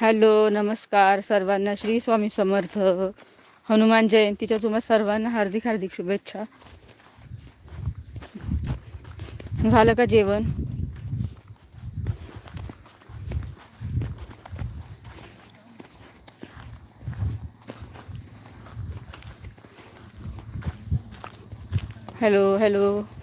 Hello नमस्कार सर्वांना. श्री स्वामी समर्थ. हनुमान जयंतीच्या तुम्हा सर्वांना हार्दिक हार्दिक शुभेच्छा. झालं का जेवण? Hello hello.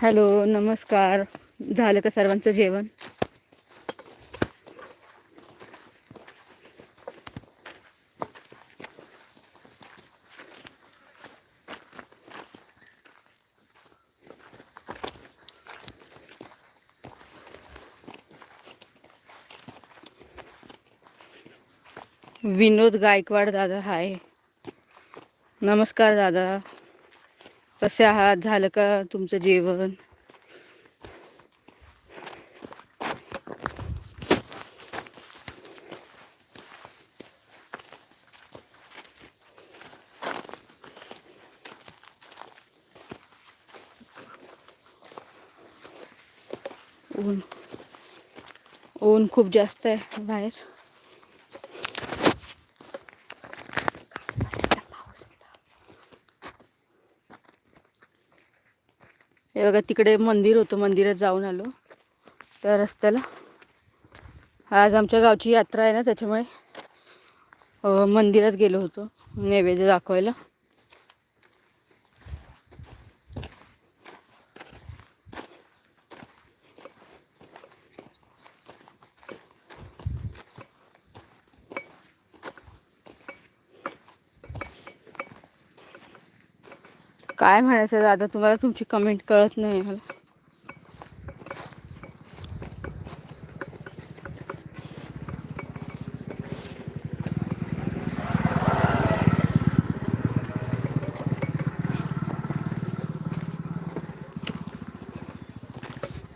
हॅलो नमस्कार. झालं का सर्वांचं जेवण? विनोद गायकवाड दादा हाय. नमस्कार दादा. कसे आहात? झालं का तुमचं जेवण? ऊन. ऊन खूप जास्त आहे बाहेर. हे बघा तिकडे मंदिर होतं मंदिरात जाऊन आलो. त्या रस्त्याला. आज आमच्या गावची यात्रा आहे ना त्याच्यामुळे मंदिरात गेलो होतो नैवेद्य दाखवायला. काय म्हणायचं दादा? तुम्हाला तुमची कमेंट कळत नाही मला.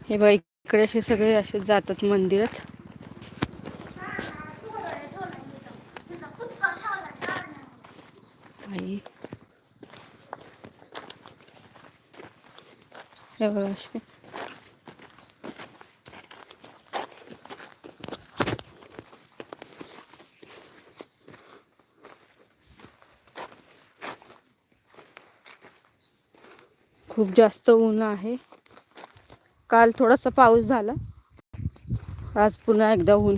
हे बघा इकडे असे सगळे असे जातात मंदिरात. हे बघा खूप जास्त ऊन आहे. काल थोडासा पाऊस झाला. आज पुन्हा एकदा ऊन.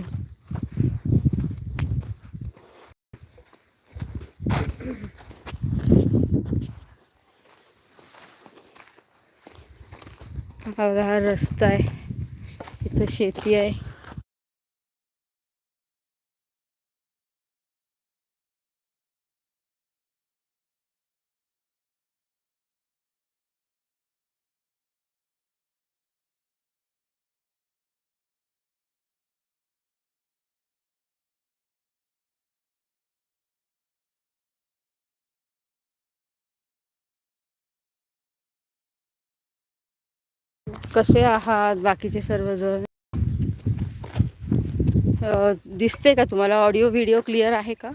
हा रस्ता आहे. इथं शेती आहे. कसे आहात बाकीचे सर्वजण? दिसते का तुम्हाला? ऑडिओ व्हिडिओ क्लिअर आहे का?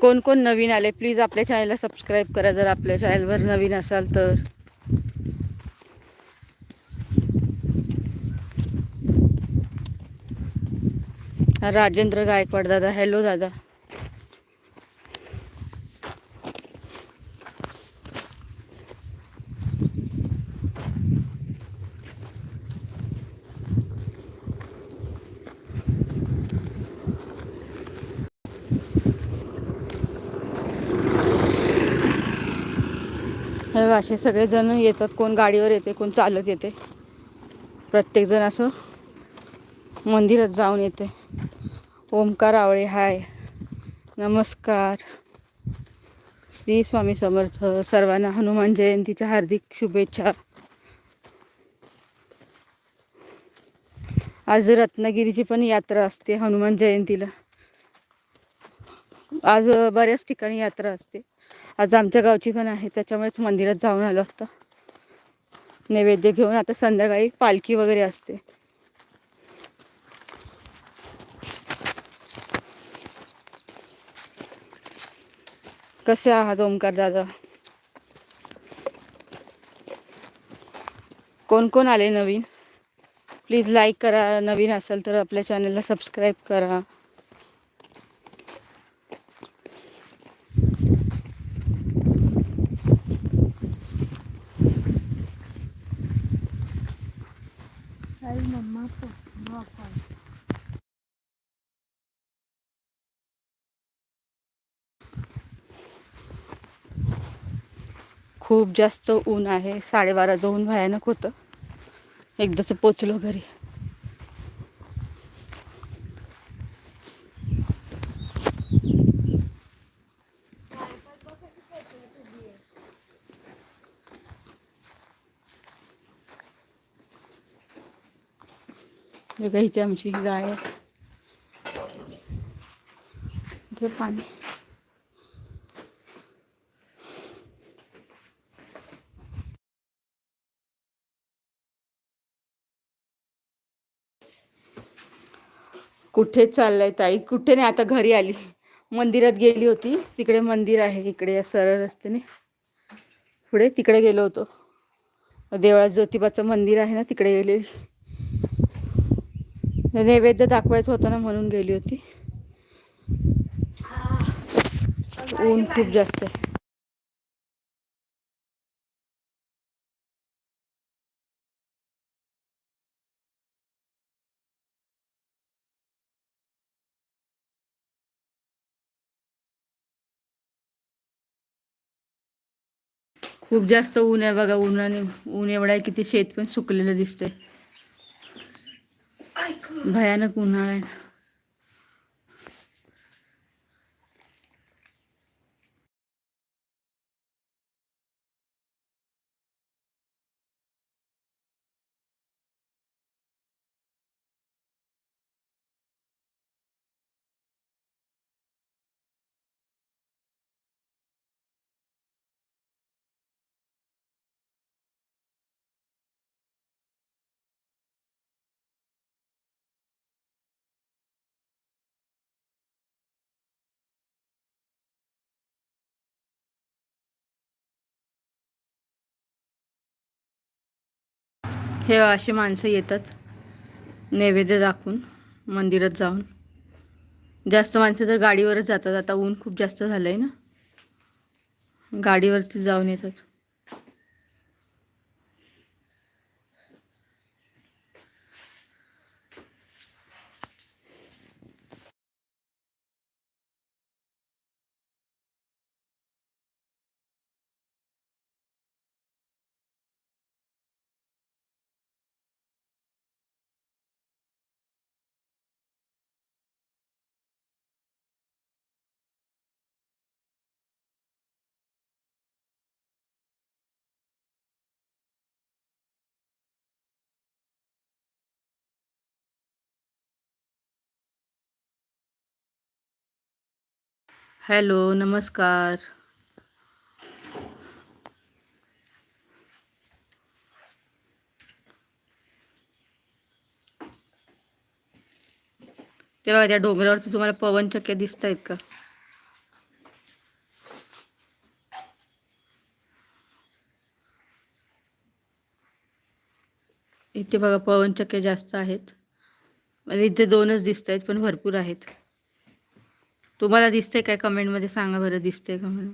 कोण कोण नवीन आले प्लीज आपल्या चॅनलला सबस्क्राईब करा. जर आपल्या चॅनलवर नवीन असाल तर. राजेंद्र गायकवाड दादा. हॅलो दादा. असे सगळेजण येतात कोण गाडीवर येते कोण चालत येते. प्रत्येकजण असं मंदिरात जाऊन येते. ओमकार आवळे हाय. नमस्कार. श्री स्वामी समर्थ सर्वांना हनुमान जयंतीच्या हार्दिक शुभेच्छा. आज रत्नागिरीची पण यात्रा असते हनुमान जयंतीला. आज बऱ्याच ठिकाणी यात्रा असते. आज आमच्या गावची पण आहे त्याच्यामुळेच मंदिरात जाऊन आलो असतं नैवेद्य घेऊन आता संध्याकाळी पालखी वगैरे असते. कसे आहात ओमकार दादा? कोण कोण आले नवीन? प्लीज लाईक करा नवीन असेल तर आपल्या चॅनलला सबस्क्राईब करा. खूप जास्त ऊन आहे. साडेबाराचं ऊन भयानक होतं. एकदाच पोचलो घरी. बघा इथे आमची गाय आहे. पाणी. कुठे चाललंय ताई? कुठे नाही आता घरी आली. मंदिरात गेली होती. तिकडे मंदिर आहे इकडे या सरळ रस्त्याने. पुढे तिकडे गेलो होतो. देवळात ज्योतिबाचं मंदिर आहे ना तिकडे गेलेली नैवेद्य दाखवायचं होतं ना म्हणून गेली होती. ऊन खूप जास्त आहे. खूप जास्त ऊन आहे बघा उन्हाने ऊन एवढा आहे की ते शेत पण सुकलेलं दिसतंय. भयानक उन्हाळा आहे. हे अशी माणसं येतात. नैवेद्य दाखवून मंदिरात जाऊन. जास्त माणसं तर गाडीवरच जातात. आता ऊन खूप जास्त झालं आहे ना. गाडीवरती जाऊन येतात. हॅलो नमस्कार. तेव्हा त्या डोंगरावरती तुम्हाला पवनचक्क्या दिसत आहेत का? इथे बघा पवनचक्क्या जास्त आहेत. म्हणजे इथे दोनच दिसत आहेत पण भरपूर आहेत. तुम्हाला दिसतंय काय कमेंटमध्ये सांगा बरं दिसतंय का म्हणून?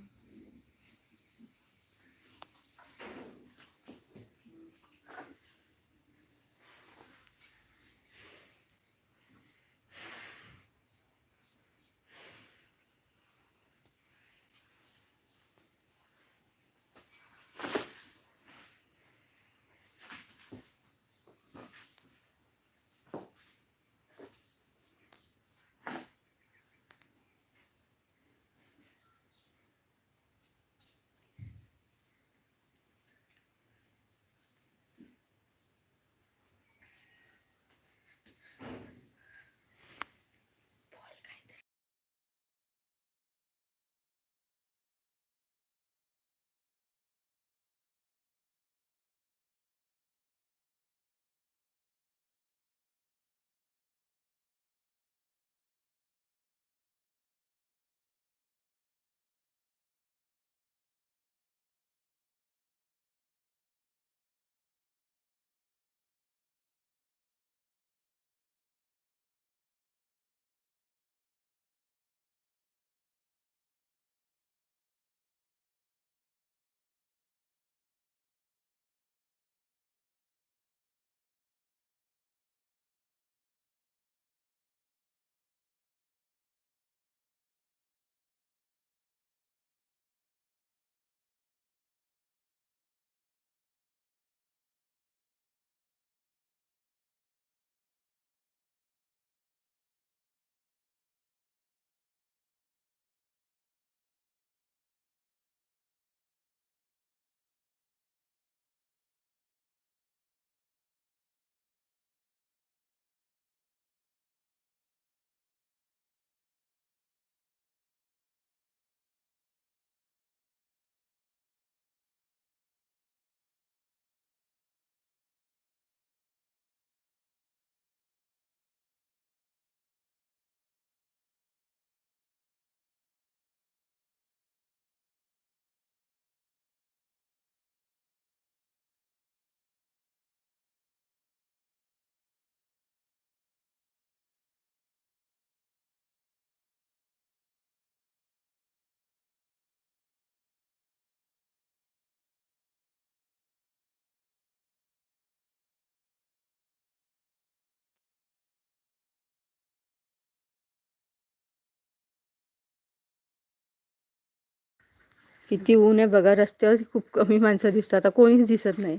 किती ऊन आहे बघा रस्त्यावर खूप कमी माणसं दिसतात. आता कोणीच दिसत नाही.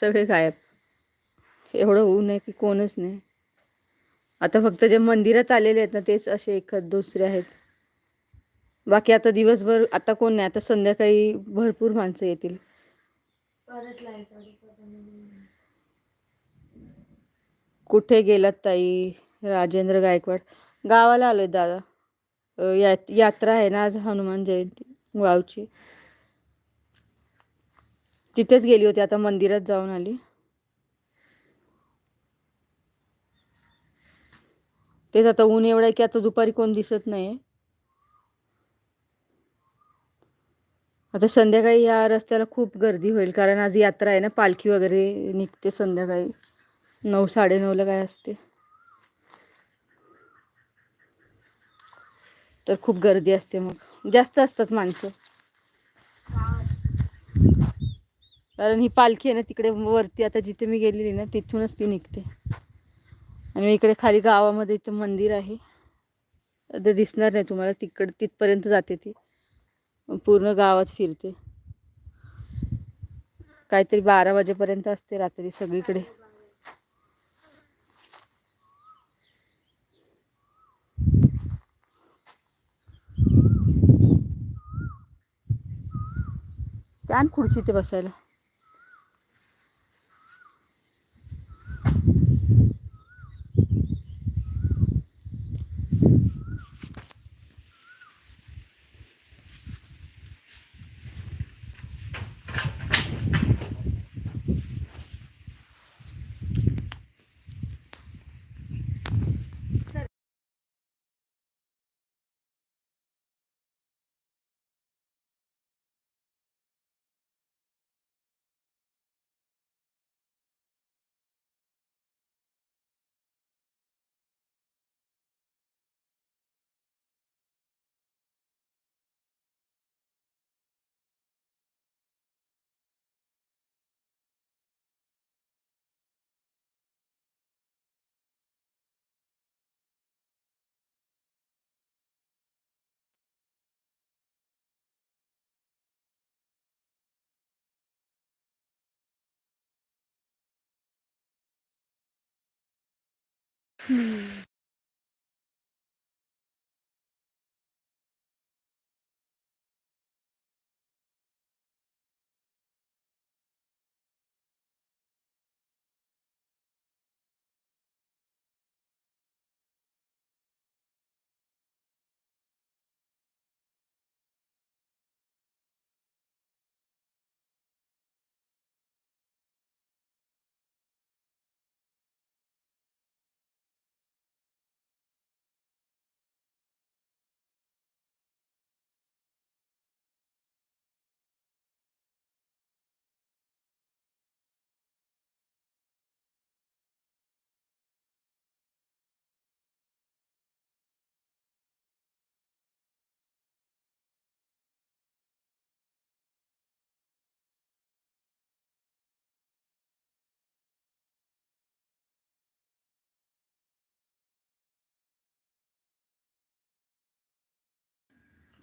सगळे गायब. एवढं ऊन आहे की कोणच नाही. आता फक्त जे मंदिरात आलेले आहेत ना तेच असे एखाद दुसरे आहेत. बाकी आता दिवसभर आता कोण नाही आता संध्याकाळी भरपूर माणसं येतील. कुठे गेलात ताई? राजेंद्र गायकवाड. गावाला आलोय दादा. अ, या यात्रा आहे ना आज हनुमान जयंती. गावची. तिथेच गेली होती आता मंदिरात जाऊन आली. तेच आता ऊन एवढं आहे की आता दुपारी कोण दिसत नाही आता संध्याकाळी या रस्त्याला खूप गर्दी होईल कारण आज यात्रा आहे ना पालखी वगैरे निघते संध्याकाळी. नऊ साडेनऊला काय असते. तर खूप गर्दी असते मग. जास्त असतात माणसं. कारण ही पालखी आहे ना तिकडे वरती आता जिथे मी गेलेली ना तिथूनच ती निघते. आणि इकडे खाली गावामध्ये इथं मंदिर आहे. ते दिसणार नाही तुम्हाला तिकड तिथपर्यंत जाते ती. पूर्ण गावात फिरते. काहीतरी बारा वाजेपर्यंत असते रात्री सगळीकडे. आण खुर्ची ते बसायला. Hmm.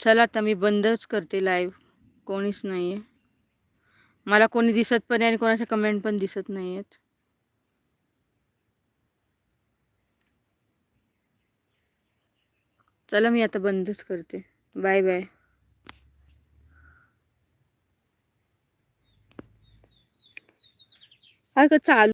चला आता मी बंदच करते लाईव्ह कोणीच नाही आहे मला कोणी दिसत पण आहे आणि कोणाच्या कमेंट पण दिसत नाही आहेत चला मी आता बंदच करते. बाय बाय अरे का चालू